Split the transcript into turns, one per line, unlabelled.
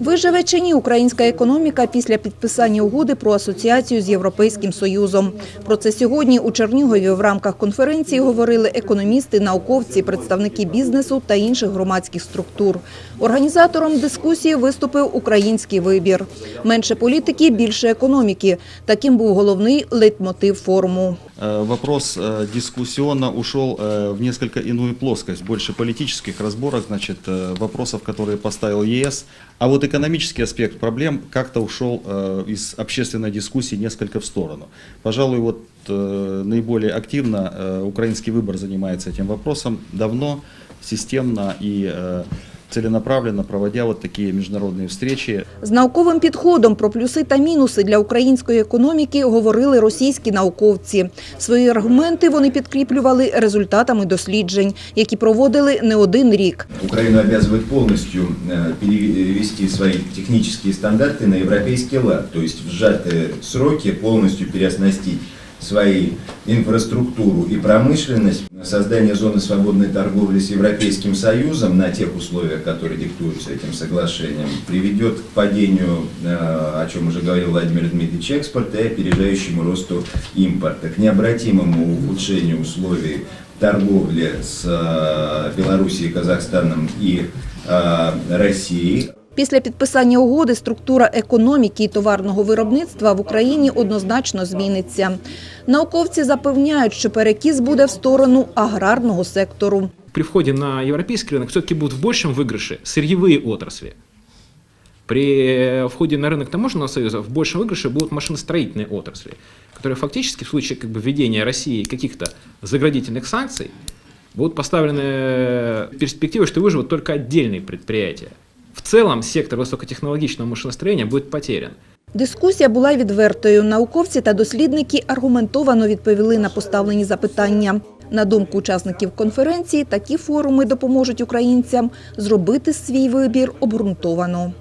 Виживе чи ні українська економіка після підписання угоди про асоціацію з Європейським Союзом. Про це сьогодні у Чернігові в рамках конференції говорили економісти, науковці, представники бізнесу та інших громадських структур. Організатором дискусії виступив український вибір. Менше політики, більше економіки. Таким був головний лейтмотив форуму.
Э, Вопрос э, дискуссионно ушел э, в несколько иную плоскость, больше политических разборок, значит, э, вопросов, которые поставил ЕС. А вот экономический аспект проблем как-то ушел э, из общественной дискуссии несколько в сторону. Пожалуй, вот э, наиболее активно э, украинский выбор занимается этим вопросом давно, системно и э, целенаправленно проводя вот такие международные встречи.
З науковим підходом про плюси та мінуси для української економіки говорили російські науковці. Свої аргументи вони підкріплювали результатами досліджень, які проводили не один рік.
Украину обязывает полностью э, перевести свои технические стандарты на европейский лад, то есть в сжатые сроки полностью переоснастить свою инфраструктуру и промышленность. Создание зоны свободной торговли с Европейским Союзом на тех условиях, которые диктуются этим соглашением, приведет к падению, э, о чем уже говорил Владимир Дмитриевич, экспорта и опережающему росту импорта, к необратимому ухудшению условий торговли с э, Белоруссией, Казахстаном и э, Россией.
Після підписання угоди структура економіки і товарного виробництва в Україні однозначно зміниться. Науковці запевняють, що перекіс буде в сторону аграрного сектору.
при входе на европейский рынок все-таки будут в большем выигрыше сырьевые отрасли. При входе на рынок таможенного союза в большем выигрыше будут машиностроительные отрасли, которые фактически в случае как бы, введения России каких-то заградительных санкций будут поставлены перспективы, что выживут только отдельные предприятия. Целом сектор високотехнологічного машиностроєння буде потерян.
Дискусія була відвертою. Науковці та дослідники аргументовано відповіли на поставлені запитання. На думку учасників конференції, такі форуми допоможуть українцям зробити свій вибір обґрунтовано.